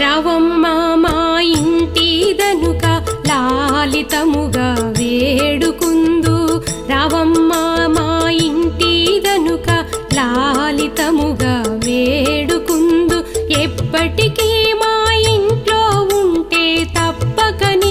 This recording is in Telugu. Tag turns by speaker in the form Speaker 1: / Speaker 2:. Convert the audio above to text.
Speaker 1: రావమ్మ మా ఇంటి దనుక లాలితముగా వేడుకుందు. రావమ్మ మా ఇంటి దనుక లాలితముగా